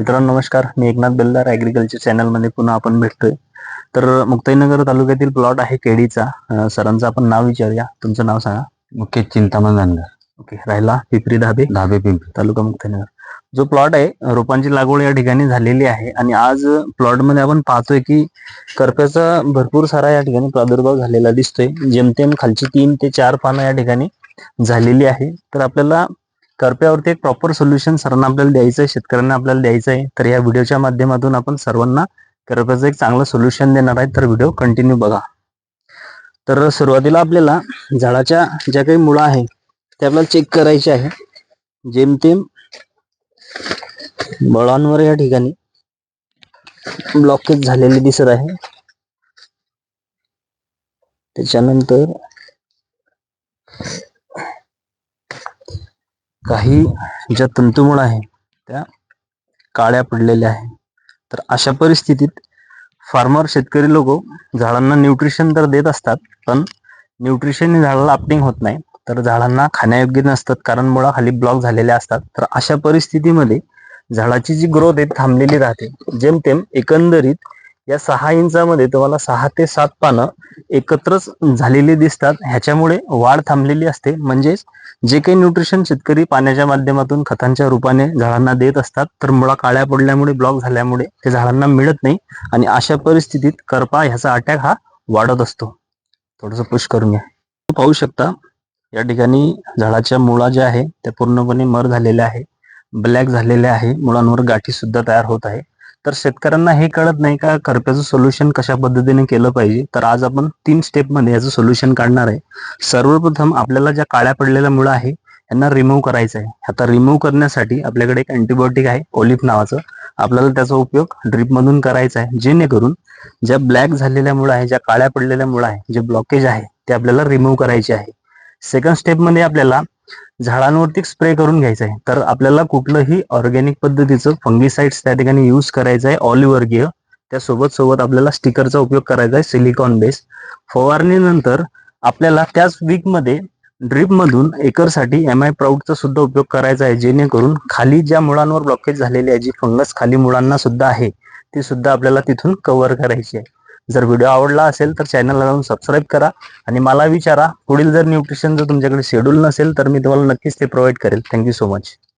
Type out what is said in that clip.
मित्रांनो नमस्कार. मी एकनाथ बेल्लार ॲग्रिकल्चर चॅनलमध्ये पुन्हा आपण भेटतोय. तर मुक्ताईनगर तालुक्यातील प्लॉट आहे केळीचा. अं, सरांचं आपण नाव विचारूया. तुमचं नाव सांगा. मुख्य चिंतामण धंदा ओके राहिला पिपरी धाबे? धाबे पिंपरी. तालुका मुक्ताईनगर. जो प्लॉट आहे रोपांची लागवड या ठिकाणी झालेली आहे आणि आज प्लॉटमध्ये आपण पाहतोय की करप्याचा भरपूर सारा या ठिकाणी प्रादुर्भाव झालेला दिसतोय. जेमतेम खालची तीन ते चार पानं या ठिकाणी झालेली आहे. तर आपल्याला करप्यावरती एक प्रॉपर सोल्युशन सरांना आपल्याला द्यायचं आहे शेतकऱ्यांना आपल्याला द्यायचं आहे तर या व्हिडिओच्या माध्यमातून आपण सर्वांना करप्याचं एक चांगलं सोल्युशन देणार आहे. तर व्हिडिओ कंटिन्यू बघा. तर सुरुवातीला आपल्याला झाडाच्या ज्या काही मुळा आहे ते आपल्याला चेक करायचे आहे. जेमतेम बळांवर या ठिकाणी ब्लॉकेज झालेले दिसत आहे. त्याच्यानंतर काही ज्या तंतुमूळ आहे त्या काळ्या पडलेल्या आहे तर अशा परिस्थितीत फार्मर शेतकरी लोक झाडांना न्यूट्रिशन तर देत असतात पण न्यूट्रिशन झाडाला अपटिंग होत नाही. तर झाडांना खाण्यायोग्य नसतात कारण मुळा खाली ब्लॉक झालेल्या असतात. तर अशा परिस्थितीमध्ये झाडाची जी ग्रोथ आहे थांबलेली राहते. जेमतेम एकंदरीत या सहा इंचामध्ये तुम्हाला सहा ते सात पानं एकत्रच झालेली दिसतात. ह्याच्यामुळे वाढ थांबलेली असते. म्हणजेच जे काही न्यूट्रिशन शेतकरी पाण्याच्या माध्यमातून खतांच्या रूपाने झाडांना देत असतात तर मुळा काळ्या पडल्यामुळे ब्लॉक झाल्यामुळे ते झाडांना मिळत नाही आणि अशा परिस्थितीत करपा ह्याचा अटॅक हा वाढत असतो. थोडस पुश करून घ्या. पाहू शकता या ठिकाणी झाडाच्या मुळा ज्या आहे त्या पूर्णपणे मर झालेल्या आहे ब्लॅक झालेल्या आहे मुळांवर गाठी सुद्धा तयार होत आहे. तर शेतकऱ्यांना हे कळत नाही का करप्याचं सोल्युशन कशा पद्धतीने केलं पाहिजे? तर आज आपण तीन स्टेपमध्ये याचं सोल्युशन काढणार आहे. सर्वप्रथम आपल्याला ज्या काळ्या पडलेल्या मुळा आहे यांना रिमूव्ह करायचं आहे. आता रिमूव्ह करण्यासाठी आपल्याकडे एक अँटीबायोटिक आहे ओलिफ नावाचं. आपल्याला त्याचा उपयोग ड्रीपमधून करायचा आहे. जेणेकरून ज्या ब्लॅक झालेल्या मुळा आहे ज्या काळ्या पडलेल्या मुळा आहे जे ब्लॉकेज आहे ते आपल्याला रिमूव्ह करायचे आहे. सेकंड स्टेपमध्ये आपल्याला झाडांवरती स्प्रे करून घ्यायचं आहे. तर आपल्याला कुठलंही ऑर्गॅनिक पद्धतीचं फंगिसाइड्स त्या ठिकाणी यूज करायचं आहे ऑलिवर्गीय त्यासोबत सोबत आपल्याला स्टिकरचा उपयोग करायचा आहे सिलिकॉन बेस फवारणीनंतर आपल्याला त्याच वीकमध्ये ड्रीप मधून एकरसाठी एम आय प्राऊडचा सुद्धा उपयोग करायचा आहे जेणेकरून खाली ज्या मुळांवर ब्लॉकेज झालेली आहे जी फंगस खाली मुळांना सुद्धा आहे ती सुद्धा आपल्याला तिथून कव्हर करायची आहे. जर व्हिडिओ आवडला असेल तर चॅनलला जाऊन सबस्क्राईब करा आणि मला विचारा. पुढील जर न्यूट्रिशन जर तुमच्याकडे शेड्यूल नसेल तर मी तुम्हाला नक्कीच ते प्रोव्हाइड करेल. Thank you so much